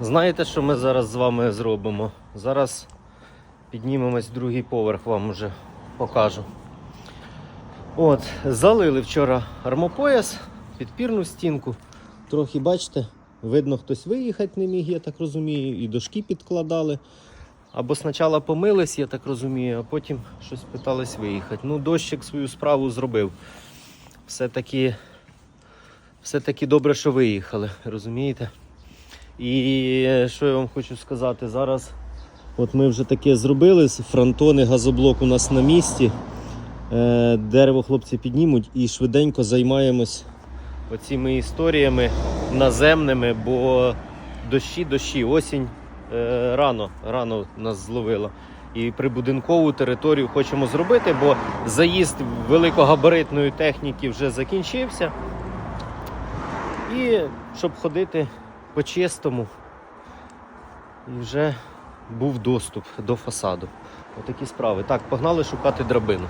Знаєте, що ми зараз з вами зробимо? Зараз піднімемось другий поверх, вам вже покажу. От, залили вчора армопояс, підпірну стінку. Трохи, бачите, видно, хтось виїхати не міг, я так розумію, і дошки підкладали. Або спочатку помились, я так розумію, а потім щось питались виїхати. Ну, дощик свою справу зробив. Все-таки, все-таки добре, що виїхали, розумієте? І е, що я вам хочу сказати, зараз от ми вже таке зробили, фронтони, газоблок у нас на місці. Е, Дерево хлопці піднімуть і швиденько займаємось оціми історіями наземними, бо дощі, дощі, осінь е, рано, рано нас зловила. І прибудинкову територію хочемо зробити, бо заїзд великогабаритної техніки вже закінчився. І щоб ходити по-чистому, і вже був доступ до фасаду. Отакі справи. Так, погнали шукати драбину.